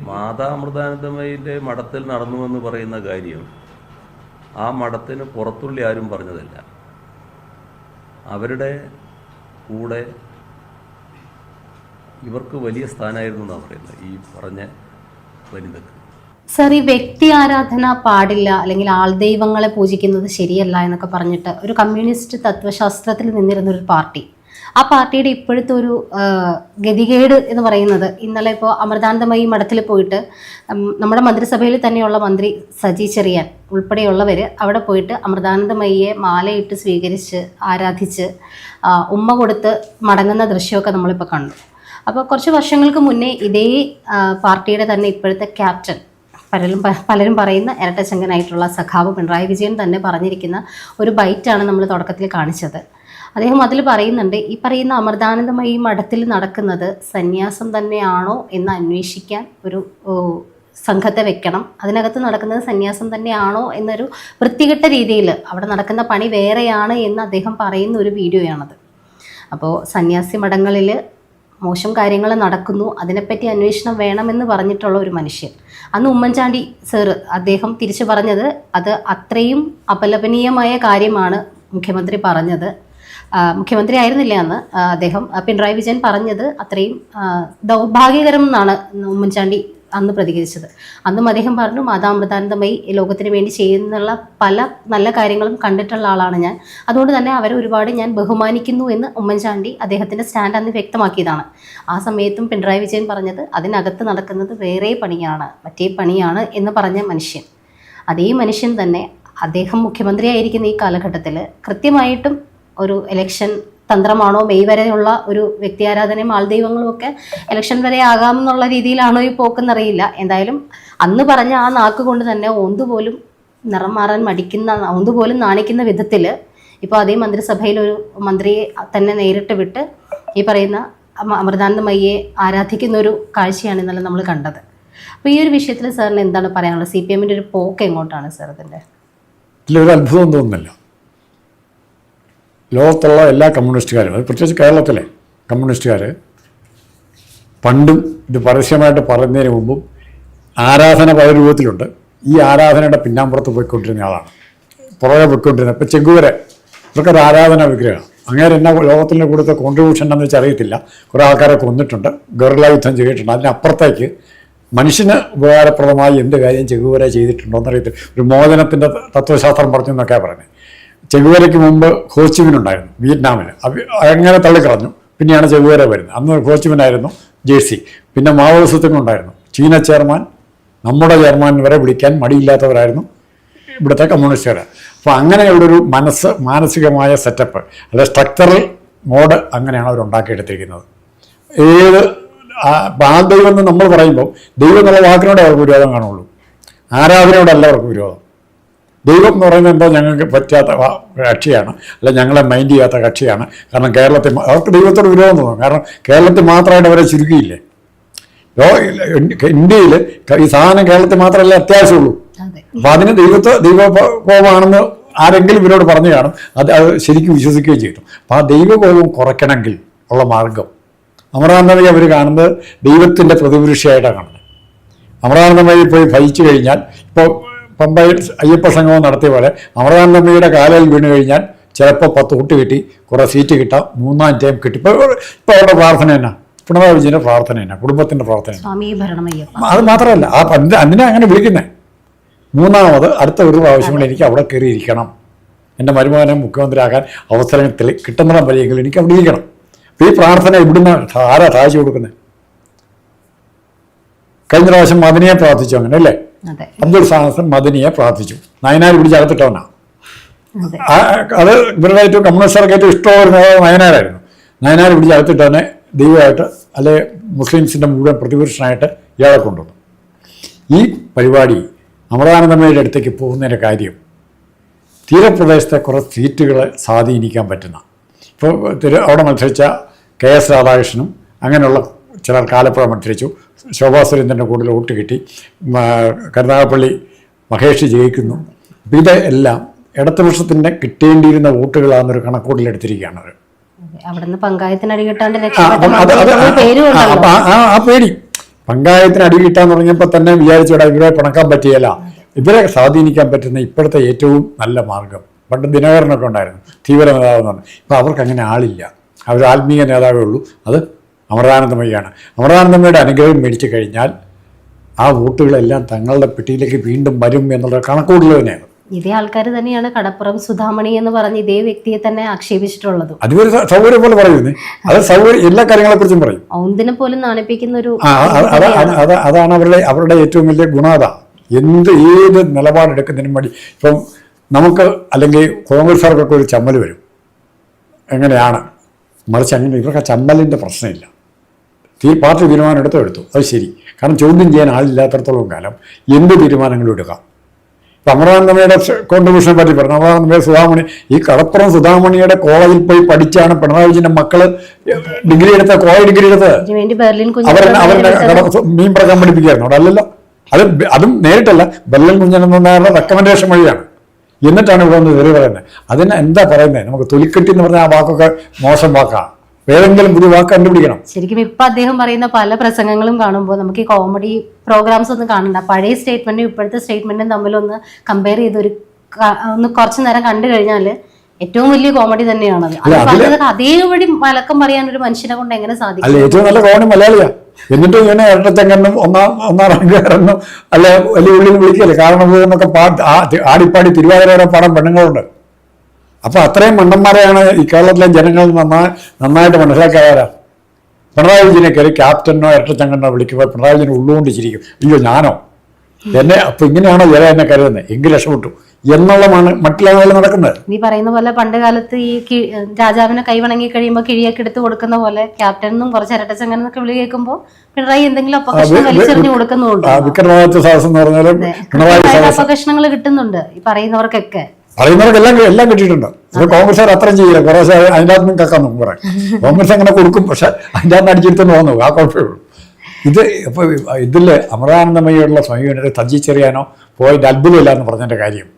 മാതാ മഠത്തിൽ മഠത്തിൽ നടന്നുവെന്ന് പറയുന്ന കാര്യം ആ മഠത്തിന് പുറത്തുള്ളി ആരും പറഞ്ഞതല്ല. അവരുടെ കൂടെ ഇവർക്ക് വലിയ സ്ഥാനമായിരുന്നു എന്നാണ് പറയുന്നത് ഈ പറഞ്ഞ വനിതക്ക്. സർ ഈ വ്യക്തി ആരാധന പാടില്ല അല്ലെങ്കിൽ ആൾദൈവങ്ങളെ പൂജിക്കുന്നത് ശരിയല്ല എന്നൊക്കെ പറഞ്ഞിട്ട് ഒരു കമ്മ്യൂണിസ്റ്റ് തത്വശാസ്ത്രത്തിൽ നിന്നിരുന്ന ഒരു പാർട്ടി ആ പാർട്ടിയുടെ ഇപ്പോഴത്തെ ഒരു ഗതികേട് എന്ന് പറയുന്നത് ഇന്നലെ ഇപ്പോൾ അമൃതാനന്ദമയി മഠത്തിൽ പോയിട്ട് നമ്മുടെ മന്ത്രിസഭയിൽ തന്നെയുള്ള മന്ത്രി സജി ചെറിയാൻ ഉൾപ്പെടെയുള്ളവർ അവിടെ പോയിട്ട് അമൃതാനന്ദമയിയെ മാലയിട്ട് സ്വീകരിച്ച് ആരാധിച്ച് ഉമ്മ കൊടുത്ത് മടങ്ങുന്ന ദൃശ്യമൊക്കെ നമ്മളിപ്പോൾ കണ്ടു. അപ്പോൾ കുറച്ച് വർഷങ്ങൾക്ക് മുന്നേ ഇതേ പാർട്ടിയുടെ തന്നെ ഇപ്പോഴത്തെ ക്യാപ്റ്റൻ പലരും പലരും പറയുന്ന ഇരട്ടച്ചങ്കനായിട്ടുള്ള സഖാവ് പിണറായി വിജയൻ തന്നെ പറഞ്ഞിരിക്കുന്ന ഒരു ബൈറ്റാണ് നമ്മൾ തുടക്കത്തിൽ കാണിച്ചത്. അദ്ദേഹം അതിൽ പറയുന്നുണ്ട് ഈ പറയുന്ന അമൃതാനന്ദമയി മഠത്തിൽ നടക്കുന്നത് സന്യാസം തന്നെയാണോ എന്ന് അന്വേഷിക്കാൻ ഒരു സംഘത്തെ വെക്കണം. അതിനകത്ത് നടക്കുന്നത് സന്യാസം തന്നെയാണോ എന്നൊരു വൃത്തികെട്ട രീതിയിൽ അവിടെ നടക്കുന്ന പണി വേറെയാണ് എന്ന് അദ്ദേഹം പറയുന്ന ഒരു വീഡിയോയാണത്. അപ്പോൾ സന്യാസി മഠങ്ങളിൽ മോശം കാര്യങ്ങൾ നടക്കുന്നു അതിനെപ്പറ്റി അന്വേഷണം വേണമെന്ന് പറഞ്ഞിട്ടുള്ള ഒരു മനുഷ്യൻ. അന്ന് ഉമ്മൻചാണ്ടി സാറ് അദ്ദേഹം തിരിച്ചു പറഞ്ഞത് അത് അത്രയും അപലപനീയമായ കാര്യമാണ് മുഖ്യമന്ത്രി പറഞ്ഞത്. മുഖ്യമന്ത്രി ആയിരുന്നില്ല അന്ന്? അദ്ദേഹം പിണറായി വിജയൻ പറഞ്ഞത് അത്രയും ദൗർഭാഗ്യകരം എന്നാണ് ഉമ്മൻചാണ്ടി അന്ന് പ്രതികരിച്ചത്. അന്നും അദ്ദേഹം പറഞ്ഞു മാതാമൃതാനന്ദമായി ലോകത്തിന് വേണ്ടി ചെയ്യുന്നുള്ള പല നല്ല കാര്യങ്ങളും കണ്ടിട്ടുള്ള ആളാണ് ഞാൻ. അതുകൊണ്ട് തന്നെ അവരെ ഒരുപാട് ഞാൻ ബഹുമാനിക്കുന്നു എന്ന് ഉമ്മൻചാണ്ടി അദ്ദേഹത്തിന്റെ സ്റ്റാൻഡ് അന്ന് വ്യക്തമാക്കിയതാണ്. ആ സമയത്തും പിണറായി വിജയൻ പറഞ്ഞത് അതിനകത്ത് നടക്കുന്നത് വേറെ പണിയാണ് മറ്റേ പണിയാണ് എന്ന് പറഞ്ഞ മനുഷ്യൻ. അതേ മനുഷ്യൻ തന്നെ അദ്ദേഹം മുഖ്യമന്ത്രിയായിരിക്കുന്ന ഈ കാലഘട്ടത്തിൽ കൃത്യമായിട്ടും ഒരു ഇലക്ഷൻ തന്ത്രമാണോ? മെയ് വരെയുള്ള ഒരു വ്യക്തി ആരാധനയും ആൾദൈവങ്ങളും ഒക്കെ ഇലക്ഷൻ വരെ ആകാമെന്നുള്ള രീതിയിലാണോ ഈ പോക്കെന്നറിയില്ല. എന്തായാലും അന്ന് പറഞ്ഞ ആ നാക്ക് കൊണ്ട് തന്നെ ഓന്തുപോലും നിറം മാറാൻ മടിക്കുന്ന ഓന്തുപോലും നാണിക്കുന്ന വിധത്തിൽ ഇപ്പോൾ അതേ മന്ത്രിസഭയിൽ ഒരു മന്ത്രിയെ തന്നെ നേരിട്ട് വിട്ട് ഈ പറയുന്ന അമ- അമൃതാനന്ദമയ്യെ ആരാധിക്കുന്ന ഒരു കാഴ്ചയാണ് ഇന്നലെ നമ്മൾ കണ്ടത്. അപ്പോൾ ഈ ഒരു വിഷയത്തിൽ സാറിന് എന്താണ് പറയാനുള്ളത്? സി പി എമ്മിന്റെ ഒരു പോക്ക് എങ്ങോട്ടാണ് സാർ ഇതിലൊരു അത്ഭുതം തോന്നുന്നില്ല. ലോകത്തുള്ള എല്ലാ കമ്മ്യൂണിസ്റ്റുകാരും പ്രത്യേകിച്ച് കേരളത്തിലെ കമ്മ്യൂണിസ്റ്റുകാർ പണ്ടും ഇത് പരസ്യമായിട്ട് പറയുന്നതിന് മുമ്പും ആരാധന പല രൂപത്തിലുണ്ട്. ഈ ആരാധനയുടെ പിന്നാമ്പുറത്ത് പോയിക്കൊണ്ടിരുന്ന ആളാണ്. പുറകെ പോയിക്കൊണ്ടിരുന്നത് ഇപ്പം ചെങ്കുവരെ. ഇവർക്കൊരു ആരാധന വിഗ്രഹമാണ് അങ്ങനെ എന്നാ ലോകത്തിന്റെ കൂടുതൽ കോൺട്രിബ്യൂഷൻ എന്ന് വെച്ചാൽ അറിയത്തില്ല. കുറേ ആൾക്കാരെ കൊന്നിട്ടുണ്ട്. ഗർല യുദ്ധം ചെയ്തിട്ടുണ്ട്. അതിനപ്പുറത്തേക്ക് മനുഷ്യന് ഉപകാരപ്രദമായി എന്ത് കാര്യം ചെകുവരെ ചെയ്തിട്ടുണ്ടോ എന്നറിയത്തില്ല ഒരു മോചനത്തിന്റെ തത്വശാസ്ത്രം പറഞ്ഞു എന്നൊക്കെയാണ് പറയുന്നത്. ചെകുവരയ്ക്ക് മുമ്പ് ഹോച്ചിമിനുണ്ടായിരുന്നു വിയറ്റ്നാമിൽ അങ്ങനെ തള്ളിക്കളഞ്ഞു. പിന്നെയാണ് ചെഗുവേര വരുന്നത്. അന്ന് ഹോച്ചിമിനായിരുന്നു ജേഴ്സി. പിന്നെ മാവോയിസത്തിനും ഉണ്ടായിരുന്നു. ചീന ചെയർമാൻ നമ്മുടെ ചെയർമാൻ വരെ വിളിക്കാൻ മടിയില്ലാത്തവരായിരുന്നു ഇവിടുത്തെ കമ്മ്യൂണിസ്റ്റുകാർ. അപ്പോൾ അങ്ങനെയുള്ളൊരു മനസ്സ് മാനസികമായ സെറ്റപ്പ് അല്ലെ സ്ട്രക്ചറൽ മോഡ് അങ്ങനെയാണ് അവർ ഉണ്ടാക്കിയെടുത്തിരിക്കുന്നത്. ഏത് ആ ദൈവം എന്ന് നമ്മൾ പറയുമ്പോൾ ദൈവം എന്നുള്ള വാക്കിനോടെ അവർക്ക് വിരോധം കാണുള്ളൂ. ആരാധനയോടല്ല അവർക്ക് വിരോധം. ദൈവം എന്ന് പറയുന്നത് എന്തോ? ഞങ്ങൾക്ക് പറ്റാത്ത കക്ഷിയാണ്. അല്ല ഞങ്ങളെ മൈൻഡ് ചെയ്യാത്ത കക്ഷിയാണ്. കാരണം കേരളത്തിൽ അവർക്ക് ദൈവത്തോട് വിരോധം തോന്നും. കാരണം കേരളത്തിൽ മാത്രമായിട്ട് അവരെ ചുരുക്കിയില്ലേ? ഇന്ത്യയിൽ ഈ സാധനം കേരളത്തിൽ മാത്രമല്ല അത്യാവശ്യമുള്ളൂ. അതെ. അപ്പൊ അതിന് ദൈവത്തെ ദൈവകോപമാണെന്ന് ആരെങ്കിലും ഇവരോട് പറഞ്ഞു കാണും. അത് അത് ശരിക്കും വിശ്വസിക്കുകയും ചെയ്തു. അപ്പൊ ആ ദൈവകോപം കുറയ്ക്കണമെങ്കിൽ ഉള്ള മാർഗം. അമരാനന്ദമയെ അവർ കാണുന്നത് ദൈവത്തിന്റെ പ്രതിപുരുഷയായിട്ടാണ് കാണുന്നത്. അമരാനന്ദമയെ പോയി ഭയിച്ചു കഴിഞ്ഞാൽ ഇപ്പോൾ പമ്പയിൽ അയ്യപ്പ സംഗമം നടത്തിയ പോലെ അമൃതാനന്ദമ്മയുടെ കാലയിൽ വീണ് കഴിഞ്ഞാൽ ചിലപ്പോൾ പത്ത് കുട്ടി കിട്ടി കുറേ സീറ്റ് കിട്ടാം മൂന്നാം ടൈം കിട്ടി. ഇപ്പോൾ ഇപ്പോൾ അവരുടെ പ്രാർത്ഥന എന്നാ? പിണറായി വിജയന്റെ പ്രാർത്ഥന എന്നാ? കുടുംബത്തിന്റെ പ്രാർത്ഥന അത് മാത്രമല്ല ആ പണ്ട് അതിനെ അങ്ങനെ വിളിക്കുന്നത് മൂന്നാമത് അടുത്ത ഒരു പ്രാവശ്യം കൂടി എനിക്ക് അവിടെ കയറി ഇരിക്കണം. എന്റെ മരുമകനെ മുഖ്യമന്ത്രിയാക്കാൻ അവസരത്തിൽ കിട്ടുന്നിടം വരെയെങ്കിലും എനിക്ക് അവിടെ ഇരിക്കണം. അപ്പോൾ ഈ പ്രാർത്ഥന ഇവിടുന്ന് ആരാ സഹായിച്ചു കൊടുക്കുന്നത് കഴിഞ്ഞ പ്രാവശ്യം മദനിയെ പ്രാർത്ഥിച്ചു അങ്ങനെ അല്ലേ? അബ്ദുൾ സാഹസൻ മദനിയെ പ്രാർത്ഥിച്ചു. നയനാർ പിടിച്ച് അകത്തിട്ടവനാണ് അതെ ഇവരുടെ ഏറ്റവും കമ്മ്യൂണിസ്റ്റുകാർക്ക് ഏറ്റവും ഇഷ്ടമുള്ള നേതാവ് നയനാരായിരുന്നു. നയനാർ പിടിച്ച് അകത്തിട്ടവനെ ദൈവമായിട്ട് അല്ലെ മുസ്ലിംസിന്റെ മുഴുവൻ പ്രതിപുരുഷനായിട്ട് ഇയാളെ കൊണ്ടുവന്നു. ഈ പരിപാടി അമൃതാനന്ദമയുടെ അടുത്തേക്ക് പോകുന്നതിന്റെ കാര്യം തീരപ്രദേശത്തെ കുറേ സീറ്റുകളെ സ്വാധീനിക്കാൻ പറ്റുന്ന. ഇപ്പോൾ തിരു അവിടെ മത്സരിച്ച കെ എസ് രാധാകൃഷ്ണനും അങ്ങനെയുള്ള ചിലർ കാലപ്പുഴ മത്സരിച്ചു. ശോഭാ സുരേന്ദ്രന്റെ കൂടുതൽ വോട്ട് കിട്ടി. കരുനാഗപ്പള്ളി മഹേഷ് ജയിക്കുന്നു. ഇത് എല്ലാം ഇടതുപക്ഷത്തിന്റെ കിട്ടേണ്ടിയിരുന്ന വോട്ടുകളാണെന്നൊരു കണക്കൂട്ടിലെടുത്തിരിക്കുകയാണ് അവർ ആ, പേടി. പങ്കായത്തിന് അടി കിട്ടാൻ തുടങ്ങിയപ്പോൾ തന്നെ വിചാരിച്ചോടാ ഇവരെ പിണക്കാൻ പറ്റിയല്ല. ഇവരെ സ്വാധീനിക്കാൻ പറ്റുന്ന ഇപ്പോഴത്തെ ഏറ്റവും നല്ല മാർഗം. പണ്ട് ദിനകരനൊക്കെ ഉണ്ടായിരുന്നു. തീവ്ര നേതാവ് എന്ന് പറഞ്ഞു. ഇപ്പം അവർക്ക് അങ്ങനെ ആളില്ല. അവർ ആത്മീയ നേതാവേ ഉള്ളൂ. അത് അമൃതാനന്ദമയ്യാണ്. അമൃതാനന്ദമയുടെ അനുഗ്രഹം മേടിച്ചു കഴിഞ്ഞാൽ ആ വോട്ടുകളെല്ലാം തങ്ങളുടെ പെട്ടിയിലേക്ക് വീണ്ടും വരും എന്നുള്ള കണക്കൂടുതൽ തന്നെയാണ് ഇതേ ആൾക്കാർ തന്നെയാണ് കടപ്പുറം സുധാമണി എന്ന് പറഞ്ഞ് ഇതേ വ്യക്തിയെ തന്നെ ആക്ഷേപിച്ചിട്ടുള്ളത്. അതുപോലെ സൗകര്യം പോലെ പറയുന്നേ. അത് സൗകര്യം എല്ലാ കാര്യങ്ങളെ കുറിച്ചും പറയും ഔന്തിനെ പോലും നാണിപ്പിക്കുന്ന ഒരു അതാണ് അവരുടെ അവരുടെ ഏറ്റവും വലിയ ഗുണത. എന്ത് ഏത് നിലപാടെടുക്കുന്നതിനും വേണ്ടി ഇപ്പം നമുക്ക് അല്ലെങ്കിൽ കോൺഗ്രസ്സുകാർക്കൊക്കെ ഒരു ചമ്മൽ വരും. എങ്ങനെയാണ്? മറിച്ച് അങ്ങനെ ഇവർക്ക് ചമ്മലിന്റെ പ്രശ്നമില്ല. തീ പാർട്ടി തീരുമാനം എടുത്തോ. എടുത്തു അത് ശരി. കാരണം ചോദ്യം ചെയ്യാൻ ആളില്ലാത്തടത്തോളം കാലം എന്ത് തീരുമാനങ്ങളും എടുക്കാം? ഇപ്പം അമരാനന്ദമയുടെ കോൺട്രിബ്യൂഷനെ പറ്റി പറഞ്ഞു. അമരാനന്ദമയ സുധാമണി ഈ കടപ്പുറം സുധാമണിയുടെ കോളേജിൽ പോയി പഠിച്ചാണ് പിണറായി വിജയന്റെ മക്കൾ ഡിഗ്രി എടുത്ത കോളേജ് ഡിഗ്രി എടുത്തത് അവർ അവരുടെ മീൻ പ്രകം പഠിപ്പിക്കുകയായിരുന്നു അവിടെ അല്ലല്ലോ. അത് അതും നേരിട്ടല്ല. ബെല്ലൻ കുഞ്ഞനെന്നാരുടെ റെക്കമെൻഡേഷൻ വഴിയാണ്. എന്നിട്ടാണ് ഇവിടെ വന്ന് കയറി പറയുന്നത്. അതിന് എന്താ പറയുന്നത്? നമുക്ക് തൊലിക്കെട്ടി എന്ന് പറഞ്ഞാൽ ആ വാക്കൊക്കെ മോശം വാക്കാണ് ഏതെങ്കിലും പുതിയ വാക്ക് കണ്ടുപിടിക്കണം. ശരിക്കും ഇപ്പൊ അദ്ദേഹം പറയുന്ന പല പ്രസംഗങ്ങളും കാണുമ്പോൾ നമുക്ക് ഈ കോമഡി പ്രോഗ്രാംസ് ഒന്നും കാണണ്ട. പഴയ സ്റ്റേറ്റ്മെന്റും ഇപ്പോഴത്തെ സ്റ്റേറ്റ്മെന്റും തമ്മിലൊന്ന് കമ്പയർ ചെയ്ത് ഒരു ഒന്ന് കുറച്ചു നേരം കണ്ടു കഴിഞ്ഞാൽ ഏറ്റവും വലിയ കോമഡി തന്നെയാണ് അത്. അതേപടി മലക്കം പറയാൻ ഒരു മനുഷ്യനെ കൊണ്ട് എങ്ങനെ സാധിക്കും? അല്ല ഏറ്റവും നല്ല കോമഡി മലയാളിയാ. എന്നിട്ട് ഇങ്ങനെ ഇരട്ടത്തെങ്ങനും ഒന്നാം ഒന്നാം റാങ്കുകാരെന്നും അല്ലെ വലിയ ഉള്ളിൽ വിളിക്കല്ലേ? കാരണം എന്നൊക്കെ പാട്ട് ആടിപ്പാടി തിരുവാതിര പാടാൻ പെണ്ണുങ്ങളുണ്ട്. അപ്പൊ അത്രയും മണ്ടന്മാരെയാണ് ഈ കേരളത്തിലെ ജനങ്ങൾ നന്നായി നന്നായിട്ട് മനസ്സിലാക്കാതാരാ പിണറായി വിജയനെ കയറി ക്യാപ്റ്റനോ ഇരട്ടച്ചങ്കനോ വിളിക്കുമ്പോൾ പിണറായി വിജയൻ ഉള്ളുകൊണ്ട് ചിരിക്കും അയ്യോ ഞാനോ? എന്നെ അപ്പൊ ഇങ്ങനെയാണോ ജല എന്നെ കരുതുന്നത് എങ്കിൽ രക്ഷപ്പെട്ടു. എന്നുള്ള മറ്റുള്ള നടക്കുന്നത്. നീ പറയുന്ന പോലെ പണ്ട് കാലത്ത് ഈ രാജാവിനെ കൈവണങ്ങി കഴിയുമ്പോൾ കിഴിയൊക്കെ എടുത്ത് കൊടുക്കുന്ന പോലെ ക്യാപ്റ്റനും കുറച്ച് ഇരട്ടച്ചങ്ങനൊക്കെ വിളി കേൾക്കുമ്പോൾ പിണറായി എന്തെങ്കിലും അപകർഷണം വലിച്ചെറിഞ്ഞു കൊടുക്കുന്നുണ്ട്? വിക്രമാദിത്യ സദസ് എന്ന് പറഞ്ഞാലും അപകർഷണങ്ങൾ കിട്ടുന്നുണ്ട് ഈ പറയുന്നവർക്കൊക്കെ. പറയുന്നവർക്ക് എല്ലാം എല്ലാം കിട്ടിയിട്ടുണ്ട്. ഇപ്പൊ കോൺഗ്രസ്സുകാർ അത്രയും ചെയ്യില്ല. കുറേ അതിന്റെ അകത്ത് കക്കാൻ നോക്കും പറയാം കോൺഗ്രസ് അങ്ങനെ കൊടുക്കും പക്ഷെ അതിന്റെ അകത്ത് അടിച്ചെടുത്തോണ്ട് പോകുന്നു ആ കുഴപ്പമേ ഉള്ളൂ. ഇത് ഇപ്പോൾ ഇതിൽ അമൃതാനന്ദമയുള്ള സമീപനത്തെ തജ്ജിച്ചെറിയാനോ പോയിന്റ് അത്ഭുതമില്ല എന്ന് പറഞ്ഞതിന്റെ കാര്യം.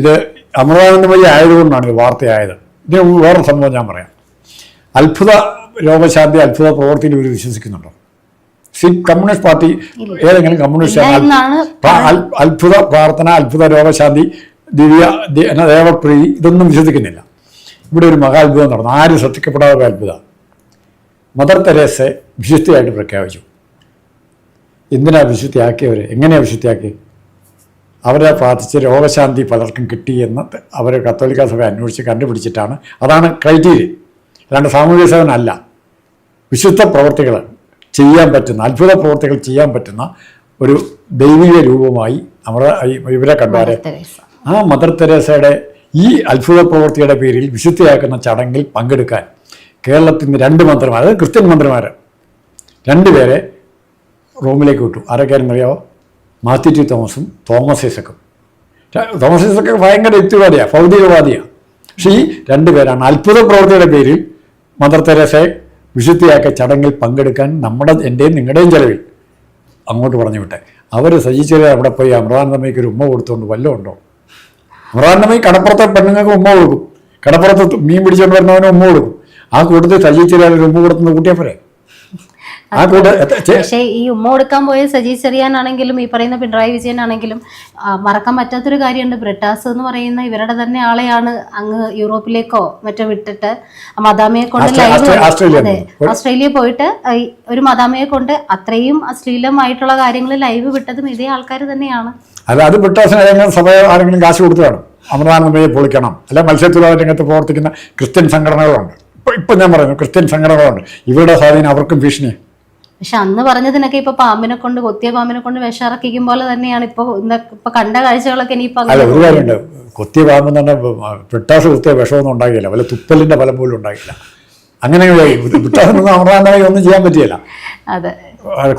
ഇത് അമൃതാനന്ദമയി ആയതുകൊണ്ടാണ് ഇത് വാർത്തയായത്. ഇതിന് വേറെ സംഭവം ഞാൻ പറയാം. അത്ഭുത രോഗശാന്തി അത്ഭുത പ്രവർത്തിയിൽ ഇവർ വിശ്വസിക്കുന്നുണ്ടോ? സി കമ്മ്യൂണിസ്റ്റ് പാർട്ടി ഏതെങ്കിലും കമ്മ്യൂണിസ്റ്റ് അത്ഭുത പ്രാർത്ഥന അത്ഭുത രോഗശാന്തി ദിവ്യ ദി- എന്നാ, ദേവപ്രീതി ഇതൊന്നും വിശ്വസിക്കുന്നില്ല. ഇവിടെ ഒരു മഹാത്ഭുതം നടന്നു. ആരും ശ്രദ്ധിക്കപ്പെടാത്ത അത്ഭുതം. മദർ തെരേസെ വിശുദ്ധിയായിട്ട് പ്രഖ്യാപിച്ചു. എന്തിനാ വിശുദ്ധിയാക്കിയവർ എങ്ങനെയാണ് വിശുദ്ധിയാക്കി അവരെ പ്രാർത്ഥിച്ച് രോഗശാന്തി പലർക്കും കിട്ടി എന്ന് അവർ കത്തോലിക്ക സഭ അന്വേഷിച്ച് കണ്ടുപിടിച്ചിട്ടാണ്. അതാണ് ക്രൈറ്റീരിയ. അല്ലാണ്ട് സാമൂഹിക സേവനമല്ല. വിശുദ്ധ പ്രവർത്തികൾ ചെയ്യാൻ പറ്റുന്ന അത്ഭുത പ്രവർത്തികൾ ചെയ്യാൻ പറ്റുന്ന ഒരു ദൈവിക രൂപമായി നമ്മുടെ ഇവരെ കണ്ടാരെ. ആ മദർ തെരേസയുടെ ഈ അത്ഭുത പ്രവൃത്തിയുടെ പേരിൽ വിശുദ്ധിയാക്കുന്ന ചടങ്ങിൽ പങ്കെടുക്കാൻ കേരളത്തിൽ നിന്ന് രണ്ട് മന്ത്രിമാർ അതായത് ക്രിസ്ത്യൻ മന്ത്രിമാർ രണ്ടുപേരെ റോമിലേക്ക് വിട്ടു. ആരൊക്കെയാണെന്നറിയാവോ മാത്യു ടി തോമസും തോമസ് ഐസക്കും തോമസ് ഐസക്ക് ഭയങ്കര യുക്തിവാദിയാണ് ഭൗതികവാദിയാണ് പക്ഷേ ഈ രണ്ടുപേരാണ് അത്ഭുത പ്രവൃത്തിയുടെ പേരിൽ മദർ തെരേസയെ വിശുദ്ധിയാക്കിയ ചടങ്ങിൽ പങ്കെടുക്കാൻ നമ്മുടെ എന്റെയും നിങ്ങളുടെയും ചെലവിൽ അങ്ങോട്ട് പറഞ്ഞു വിട്ടെ അവർ സജിച്ചേരി അവിടെ പോയി അമൃതാനന്ദമയ്ക്ക് ഒരു ഉമ്മ കൊടുത്തുകൊണ്ട് വല്ലതും ഉണ്ടോ? അമൃതാനന്ദമയി കടപ്പുറത്തെ പെണ്ണുങ്ങൾക്ക് ഉമ്മ കൊടുക്കും. കടപ്പുറത്ത് മീൻ പിടിച്ചോണ്ട് വരുന്നവന് ഉമ്മ കൊടുക്കും. ആ കൂട്ടത്തിൽ സജി ചെറിയാൻ ഉമ്മ കൊടുത്തുന്ന കൂട്ടിയപ്പോരെ ആ കൂട്ട പക്ഷേ ഈ ഉമ്മ കൊടുക്കാൻ പോയ സജി ചെറിയാനാണെങ്കിലും ഈ പറയുന്ന പിണറായി വിജയൻ ആണെങ്കിലും മറക്കാൻ പറ്റാത്തൊരു കാര്യമുണ്ട്. ബ്രിട്ടാസ് എന്ന് പറയുന്ന ഇവരുടെ തന്നെ ആളെയാണ് അങ്ങ് യൂറോപ്പിലേക്കോ മറ്റോ വിട്ടിട്ട് മദാമയെ കൊണ്ട് ലൈവ് അതെ ഓസ്ട്രേലിയ പോയിട്ട് ഒരു മദാമയെ കൊണ്ട് അത്രയും അശ്ലീലമായിട്ടുള്ള കാര്യങ്ങൾ ലൈവ് വിട്ടതും ഇതേ ആൾക്കാർ തന്നെയാണ്. അല്ല അത് ബ്രിട്ടാസിന് ഏതെങ്കിലും സഭ ആരെങ്കിലും കാശ് കൊടുത്തു വേണം അമൃതാനന്ദയെ പൊളിക്കണം. അല്ലെ മത്സ്യത്തൊഴിലാളി രംഗത്ത് പ്രവർത്തിക്കുന്ന ക്രിസ്ത്യൻ സംഘടനകളുണ്ട്. ഇപ്പൊ ഇപ്പൊ ഞാൻ പറയുന്നു ക്രിസ്ത്യൻ സംഘടനകളുണ്ട്. ഇവരുടെ സ്വാധീനം അവർക്കും ഭീഷണി പക്ഷെ അന്ന് പറഞ്ഞതിനൊക്കെ ഇപ്പൊ പാമ്പിനെ കൊണ്ട് കൊത്തിയ പാമ്പിനെ കൊണ്ട് വിഷറക്കിക്കും പോലെ തന്നെയാണ് ഇപ്പൊ ഇപ്പൊ കണ്ട കാഴ്ചകളൊക്കെ ഇനിയിപ്പോ അല്ല ഒരു കാര്യമുണ്ട്. കൊത്തിയ പാമ്പ് തന്നെ പിട്ടാസ് കുത്തിയ വിഷമൊന്നും ഉണ്ടാകില്ല വല്ല തുപ്പലിന്റെ ഫലം പോലും ഉണ്ടാകില്ല അങ്ങനെ പിട്ടാസിനൊന്നും അമൃതാനന്ദമയി ഒന്നും ചെയ്യാൻ പറ്റിയല്ല. അതെ.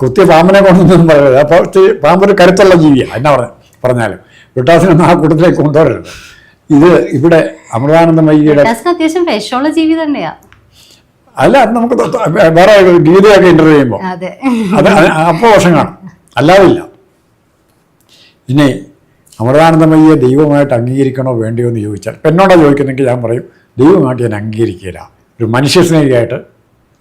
കുത്തിയ പാമ്പിനെ കൊണ്ടൊന്നും പറയരുത്. അപ്പോൾ പാമ്പൊരു കരുത്തുള്ള ജീവിയാണ് എന്നാ പറഞ്ഞ? പറഞ്ഞാലും. വിട്ടാസിനൊന്നും ആ കൂട്ടത്തിലേക്ക് കൊണ്ടുവരരുത്. ഇത് ഇവിടെ അമൃതാനന്ദമയ്യയുടെ മൈകിയുടെ അത്യാവശ്യം വിഷമുള്ള ജീവി തന്നെയാ. അല്ല അത് നമുക്ക് വേറെ ഗീതയൊക്കെ ഇന്റർവ്യൂ ചെയ്യുമ്പോൾ അതെ. അപ്പോൾ വർഷം കാണും. അല്ലാതില്ല. ഇനി അമൃതാനന്ദമയ്യെ ദൈവമായിട്ട് അംഗീകരിക്കണോ വേണ്ടിയോ എന്ന് ചോദിച്ചാൽ എന്നോടാ ചോദിക്കുന്നെങ്കിൽ ഞാൻ പറയും ദൈവമായിട്ട് ഞാൻ അംഗീകരിക്കില്ല ഒരു മനുഷ്യ സ്നേഹിയായിട്ട്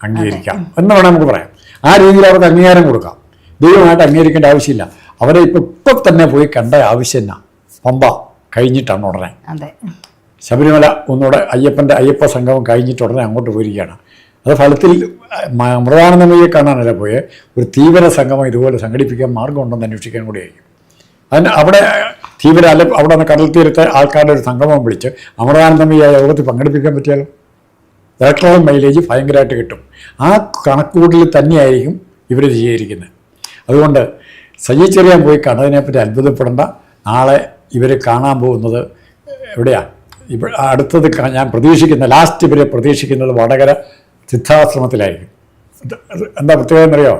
അംഗീകരിക്കാം. എന്ന് വേണം നമുക്ക് പറയാം. ആ രീതിയിൽ അവർക്ക് അംഗീകാരം കൊടുക്കാം. ദൈവമായിട്ട് അംഗീകരിക്കേണ്ട ആവശ്യമില്ല. അവരെ ഇപ്പം ഇപ്പം തന്നെ പോയി കണ്ട ആവശ്യം എന്നാ? പമ്പ കഴിഞ്ഞിട്ടാണ് ഉടനെ. ശബരിമല ഒന്നുകൂടെ അയ്യപ്പന്റെ അയ്യപ്പ സംഗമം കഴിഞ്ഞിട്ട് ഉടനെ അങ്ങോട്ട് പോയിരിക്കുകയാണ്. അത് ഫലത്തിൽ മൃതാനന്ദമയെ കാണാനല്ല പോയെ. ഒരു തീവ്ര സംഗമം ഇതുപോലെ സംഘടിപ്പിക്കാൻ മാർഗമുണ്ടെന്ന് അന്വേഷിക്കാൻ കൂടിയായിരിക്കും. അതിന് അവിടെ തീവ്ര അല്ല അവിടെ നിന്ന് കടൽ തീരത്തെ ആൾക്കാരുടെ ഒരു സംഗമം വിളിച്ച് അമൃതാനന്ദമയെ യോഗത്തിൽ പങ്കെടുപ്പിക്കാൻ പറ്റിയാലോ? ഇലക്ട്രോൺ മൈലേജ് ഭയങ്കരമായിട്ട് കിട്ടും. ആ കണക്കുകൂടിൽ തന്നെയായിരിക്കും ഇവർ ചെയ്തിരിക്കുന്നത് അതുകൊണ്ട് സജി ചെറിയാൻ പോയി കണ്ടതിനെപ്പറ്റി അത്ഭുതപ്പെടേണ്ട. നാളെ ഇവർ കാണാൻ പോകുന്നത് എവിടെയാണ് ഇപ്പോൾ അടുത്തത് ഞാൻ പ്രതീക്ഷിക്കുന്ന ലാസ്റ്റ് ഇവരെ പ്രതീക്ഷിക്കുന്നത് വടകര സിദ്ധാശ്രമത്തിലായിരിക്കും. എന്താ പ്രത്യേകത എന്നറിയോ?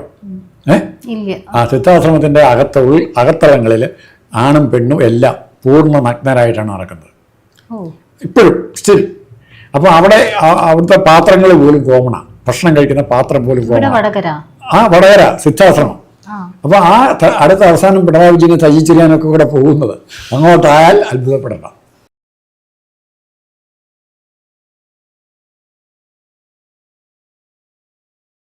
ഏഹ് ആ സിദ്ധാശ്രമത്തിന്റെ അകത്ത ഉൾ അകത്തളങ്ങളിൽ ആണും പെണ്ണും എല്ലാം പൂർണ നഗ്നരായിട്ടാണ് നടക്കുന്നത്. ഇപ്പോഴും സ്റ്റിൽ അപ്പോൾ അവിടെ അവിടുത്തെ പാത്രങ്ങൾ പോലും കോമണാണ് ഭക്ഷണം കഴിക്കുന്ന പാത്രം പോലും വടകര. ആ വടകര സിദ്ധാശ്രമം. അപ്പോൾ ആ അടുത്ത അവസാനം പിണറായി വിജയനെ തയ്യിച്ചിരിക്കാനൊക്കെ കൂടെ പോകുന്നത് അങ്ങോട്ടായാൽ അത്ഭുതപ്പെടേണ്ട